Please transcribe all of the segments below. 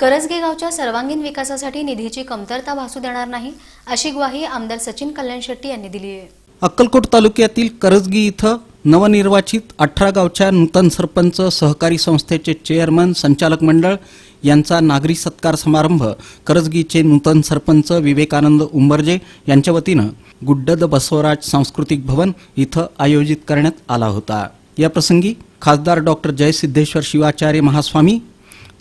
करजगे गावच्या सर्वांगीण विकासासाठी निधीची कमतरता भासू देणार नाही अशी ग्वाही आमदार सचिन कल्याण शेट्टी यांनी दिली आहे. अक्कलकोट तालुक्यातील करजगी इथं नवनिर्वाचित अठरा गावच्या नूतन सरपंच सहकारी संस्थेचे चेअरमन संचालक मंडळ यांचा नागरी सत्कार समारंभ करजगीचे नूतन सरपंच विवेकानंद उंबरजे यांच्या वतीनं गुड्डद बसवराज सांस्कृतिक भवन इथं आयोजित करण्यात आला होता. याप्रसंगी खासदार डॉक्टर जयसिद्धेश्वर शिवाचार्य महास्वामी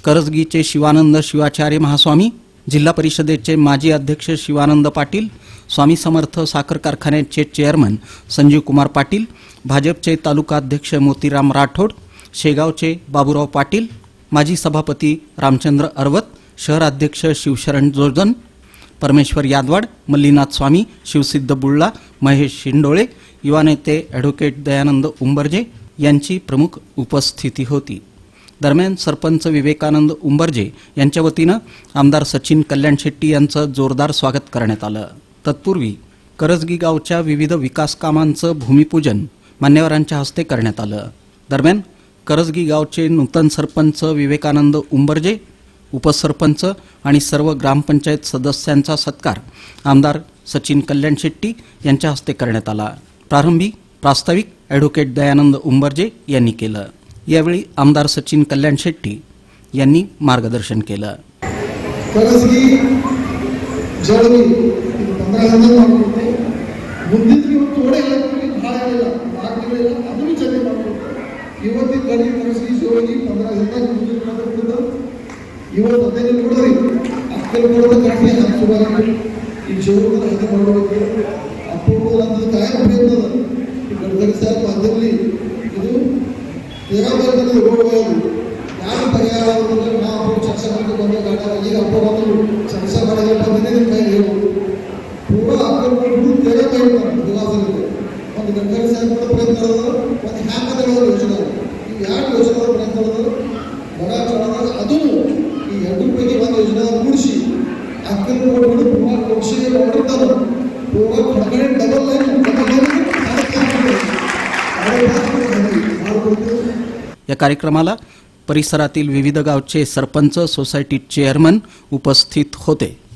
करजगीचे शिवानंद शिवाचार्य महास्वामी जिल्हा परिषदेचे माजी अध्यक्ष शिवानंद पाटील स्वामी समर्थ साखर कारखान्याचे चेअरमन संजीव कुमार पाटील भाजपचे तालुका अध्यक्ष मोतीराम राठोड शेगावचे बाबूराव पाटील माजी सभापती रामचंद्र अर्वत शहराध्यक्ष शिवशरण जोजन परमेश्वर यादवाड मल्लीनाथ स्वामी शिवसिद्ध बुल्ला महेश शिंडोळे युवा नेते ॲडव्होकेट दयानंद उंबरजे यांची प्रमुख उपस्थिती होती. दरम्यान सरपंच विवेकानंद उंबरजे यांच्या वतीनं आमदार सचिन कल्याण शेट्टी यांचं जोरदार स्वागत करण्यात आलं. तत्पूर्वी करजगी गावच्या विविध विकास कामांचं भूमिपूजन मान्यवरांच्या हस्ते करण्यात आलं. दरम्यान करजगी गावचे नूतन सरपंच विवेकानंद उंबरजे उपसरपंच आणि सर्व ग्रामपंचायत सदस्यांचा सत्कार आमदार सचिन कल्याण शेट्टी यांच्या हस्ते करण्यात आला. प्रारंभी प्रास्ताविक ॲडव्होकेट दयानंद उंबरजे यांनी केलं. यावेळी आमदार सचिन कल्याण शेट्टी यांनी मार्गदर्शन केलं ಕರಸ್ಗಿ ಜಳಗಿ ಪಂದ್ರ ಹಜಾರ್ ಮಾಡ್ಕೊಡ್ತು ಮುಂದಿನ ಇವತ್ತು ಓಡೆ ಇಲ್ಲ ಭಾಳ ಇಲ್ಲ ನಾಲ್ಕು ತಿಂಗಳಿಲ್ಲ ಅದನ್ನು ಚೆನ್ನಾಗಿ ಮಾಡ್ಕೊಡ್ತು ಇವತ್ತಿನ ಗಡಿ ಕರಸ್ಗಿ ಜೋಗಿ ಪಂದ್ರ ಹಜಾರ್ ಮುಂದಿನ ಮಾಡ್ಕೊಡ್ತು ಇವತ್ತು ಹದಿನೈದು ಕೊಡೋರಿ ಅಕ್ಕಲ್ ಕೊಡೋದು ಕಟ್ಟಿ ಹತ್ತು ಸುಮಾರು ಈ ಜೋಗದ ಹದ ಮಾಡಬೇಕು ಅಪ್ಪು ಅಂತ ಕಾಯಂ ಪ್ರಯತ್ನ ಅದ. ಈ ಗಡ್ಕರಿ ಸಾಹೇಬ್ ಅದರಲ್ಲಿ ಇದು ನಿರವರ್ಗದಲ್ಲಿ ಓಡುವುದು ಯಾರು ಪರಿಹಾರ ಆಗುವುದಿಲ್ಲ ನಾವು ಚರ್ಚೆ ಮಾಡಿಕೊಂಡು ಈಗ ಹಬ್ಬ ಬಂದರು ಚರ್ಚೆ ಮಾಡಿದ ಬಂದಿದ್ದೀನಿ ಕೈ ಹೇಳು. ಪೂರ ಹಬ್ಬಗಳು ಬೇರೆ ಕೈ ದುವಾಸನಿದೆ ಒಂದು ಗಂಟೆ ಪ್ರಯತ್ನ ಮಾಡೋದು, ಒಂದು ಹ್ಯಾಂಗದ ಯೋಚನೆ ಈಗ ಯಾರು ಯೋಚನೆ ಪ್ರಯತ್ನ ಮಾಡೋದು ಬಡ ಅದು ಈ ಎರಡು ರೂಪಾಯಿಗೆ ಒಂದು ಯೋಜನೆ ಕೂಡಿಸಿ. ಅಕ್ಕನ ಕೊಟ್ಟು ತುಂಬ ಕೊಡಿಸಿ ಹೊರಡ್ತಾರೆ ಪೂರ ಹೊರಗಡೆ ಡಬಲ್ ಲೈನ್ या कार्यक्रमाला परिसरातील विविध गावचे सरपंच सोसायटी चेअरमन उपस्थित होते.